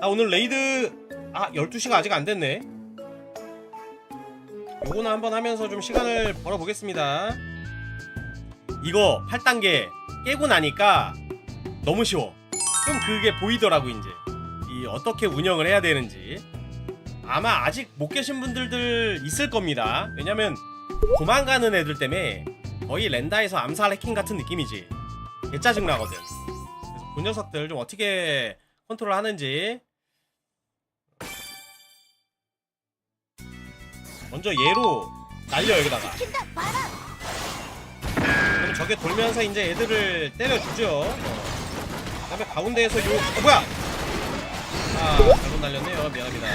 아 오늘 레이드 아 12시가 아직 안 됐네. 요거는 한번 하면서 좀 시간을 벌어보겠습니다. 이거 8단계 깨고 나니까 너무 쉬워. 좀 그게 보이더라고 이제. 이 어떻게 운영을 해야 되는지. 아마 아직 못 계신 분들들 있을 겁니다. 왜냐면 도망가는 애들 때문에 거의 렌다에서 암살 해킹 같은 느낌이지. 개 짜증나거든. 그래서 그 녀석들 좀 어떻게 컨트롤 하는지 먼저 얘로 날려 여기다가. 그럼 저게 돌면서 이제 애들을 때려주죠. 어. 그 다음에 가운데에서 요 어, 뭐야? 아 잘못 날렸네요. 미안합니다.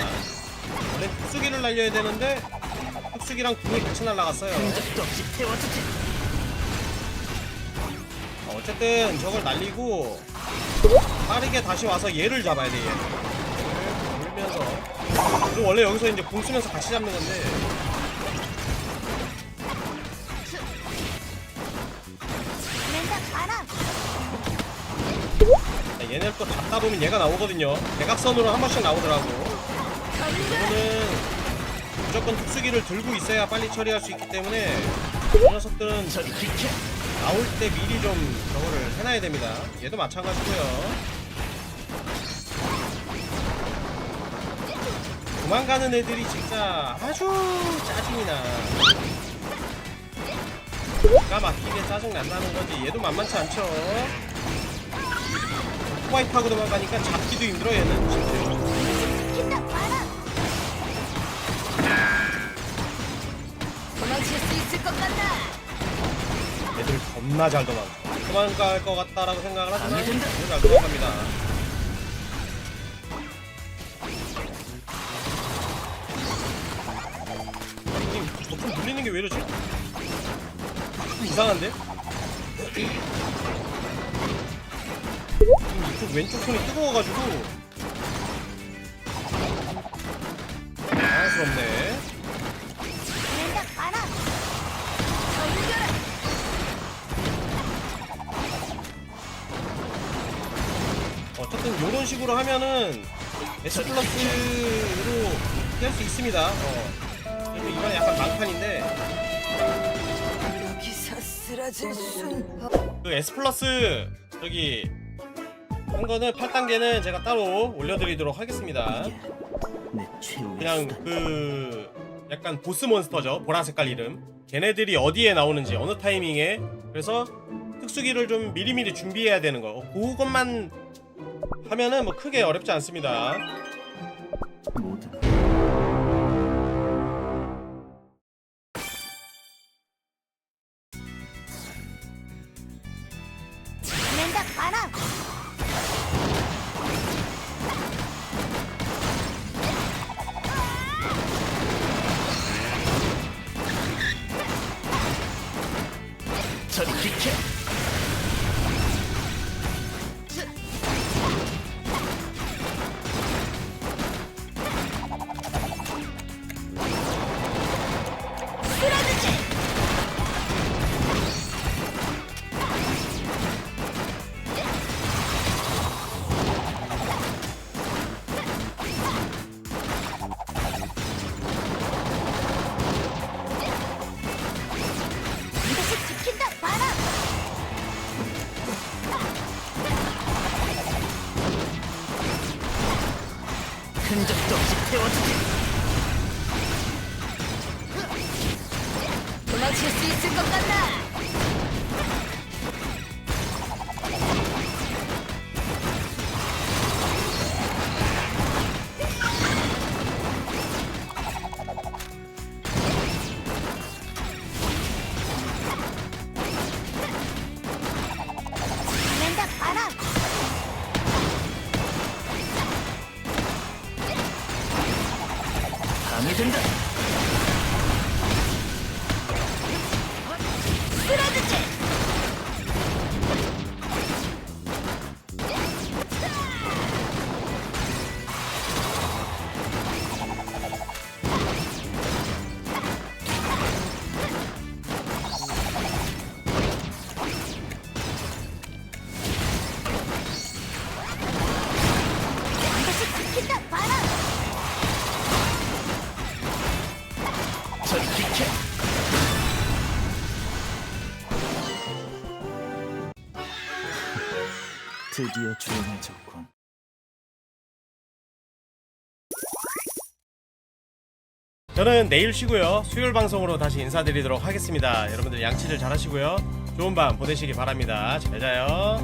원래 특수기를 날려야 되는데 특수기랑 궁이 같이 날라갔어요. 어, 어쨌든 저걸 날리고 빠르게 다시 와서 얘를 잡아야 돼 얘를 얘를 돌면서 그리고 원래 여기서 이제 궁 쓰면서 같이 잡는 건데. 자, 얘네를 또 잡다 보면 얘가 나오거든요. 대각선으로 한 번씩 나오더라고. 이거는 무조건 특수기를 들고 있어야 빨리 처리할 수 있기 때문에 이 녀석들은. 나올 때 미리 좀 저거를 해놔야 됩니다. 얘도 마찬가지고요 도망가는 애들이 진짜 아주 짜증이 나. 기가 막히게 짜증 난다는 거지. 얘도 만만치 않죠. 호화이트하고 도망가니까 잡기도 힘들어 얘는. 바람 도망칠 수 있을 것 같다. 애들 겁나 잘 도망가. 도망갈 것 같다라고 생각을 하지만 잘 도망갑니다 버튼 눌리는 게 왜 이러지? 좀 이상한데? 지금 이쪽 왼쪽 손이 뜨거워가지고 당황스럽네 어쨌든 이런 식으로 하면은 S 플러스로 깰수 있습니다. 어. 이번에 약간 막판인데 여기서 쓰러질 순. 그 S 플러스 저기 한 거는 8단계는 제가 따로 올려드리도록 하겠습니다. 내 최후의 그냥 수단. 그 약간 보스 몬스터죠. 보라 색깔 이름. 걔네들이 어디에 나오는지 어느 타이밍에 그래서 특수기를 좀 미리미리 준비해야 되는 거. 어, 그것만 하면은 뭐 크게 어렵지 않습니다. 모두 바람 저리. 흔적도 없이 태워주지. 도망칠 수 있을 것 같다 밤이 된다. 쓰러지지 이것 저리 비켜. 드디어 조용해졌군. 저는 내일 쉬고요. 수요일 방송으로 다시 인사드리도록 하겠습니다. 여러분들 양치를 잘 하시고요. 좋은 밤 보내시기 바랍니다. 잘 자요.